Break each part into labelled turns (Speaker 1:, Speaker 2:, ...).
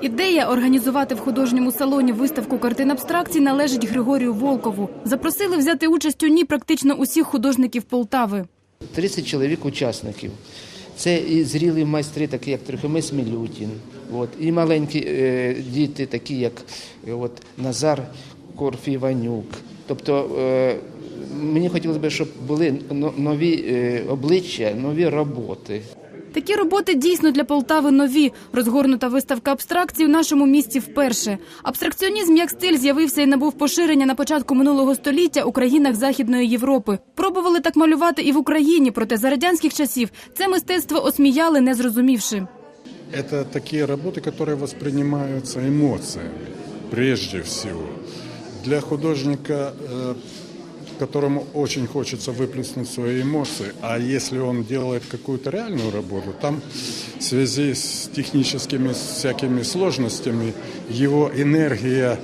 Speaker 1: Ідея організувати в художньому салоні виставку картин абстракцій належить Григорію Волкову. Запросили взяти участь у ній практично усіх художників Полтави.
Speaker 2: 30 чоловік учасників. Це і зрілі майстри, такі як Трохимис Мілютін, от, і маленькі е, діти, такі як е, от, Назар Корфіванюк. Тобто е, мені хотілося б, щоб були нові е, обличчя, нові роботи.
Speaker 1: Такі роботи дійсно для Полтави нові. Розгорнута виставка абстракцій у нашому місті вперше. Абстракціонізм як стиль з'явився і набув поширення на початку минулого століття у країнах Західної Європи. Пробували так малювати і в Україні, проте за радянських часів це мистецтво осміяли, не зрозумівши.
Speaker 3: Это такие работы, которые воспринимаются эмоциями, прежде всего. Для художника, э, которому очень хочется выплеснуть свои эмоции, а если он делает какую-то реальную работу, там в связи с техническими всякими сложностями его энергия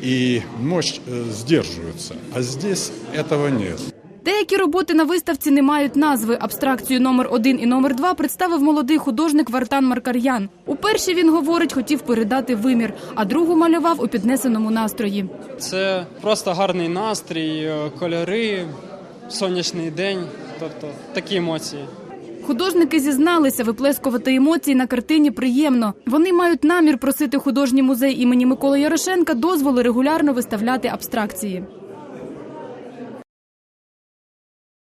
Speaker 3: и мощь э, сдерживаются. А здесь этого нет.
Speaker 1: Деякі роботи на виставці не мають назви. Абстракцію номер один і номер два представив молодий художник Вартан Маркар'ян. У першій він говорить, хотів передати вимір, а другу малював у піднесеному настрої.
Speaker 4: Це просто гарний настрій, е, кольори, сонячний день, тобто такі емоції.
Speaker 1: Художники зізналися, виплескувати емоції на картині приємно. Вони мають намір просити художній музей імені Миколи Ярошенка дозволу регулярно виставляти абстракції.